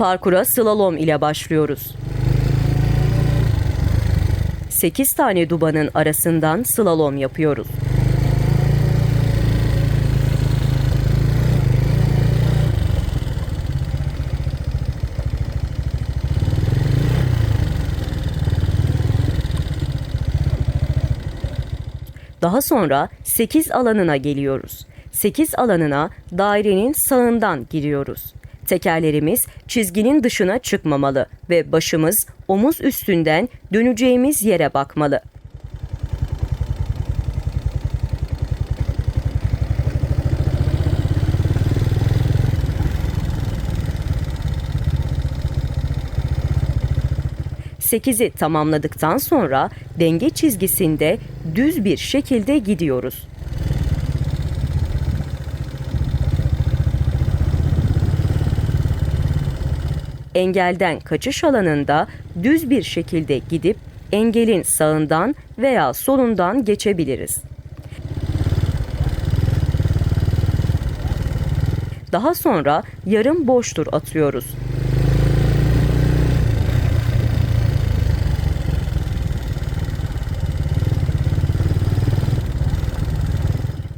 Parkura slalom ile başlıyoruz. 8 tane dubanın arasından slalom yapıyoruz. Daha sonra 8 alanına geliyoruz. 8 alanına dairenin sağından giriyoruz. Tekerlerimiz çizginin dışına çıkmamalı ve başımız omuz üstünden döneceğimiz yere bakmalı. Sekizi tamamladıktan sonra denge çizgisinde düz bir şekilde gidiyoruz. Engelden kaçış alanında düz bir şekilde gidip engelin sağından veya solundan geçebiliriz. Daha sonra yarım boş tur atıyoruz.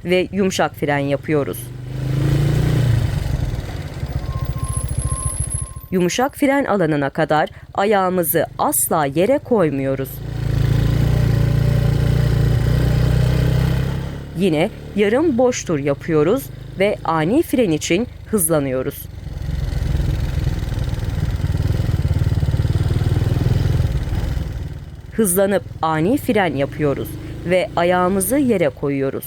Ve yumuşak fren yapıyoruz. Yumuşak fren alanına kadar ayağımızı asla yere koymuyoruz. Yine yarım boş tur yapıyoruz ve ani fren için hızlanıyoruz. Hızlanıp ani fren yapıyoruz ve ayağımızı yere koyuyoruz.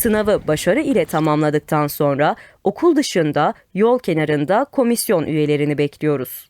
Sınavı başarı ile tamamladıktan sonra okul dışında yol kenarında komisyon üyelerini bekliyoruz.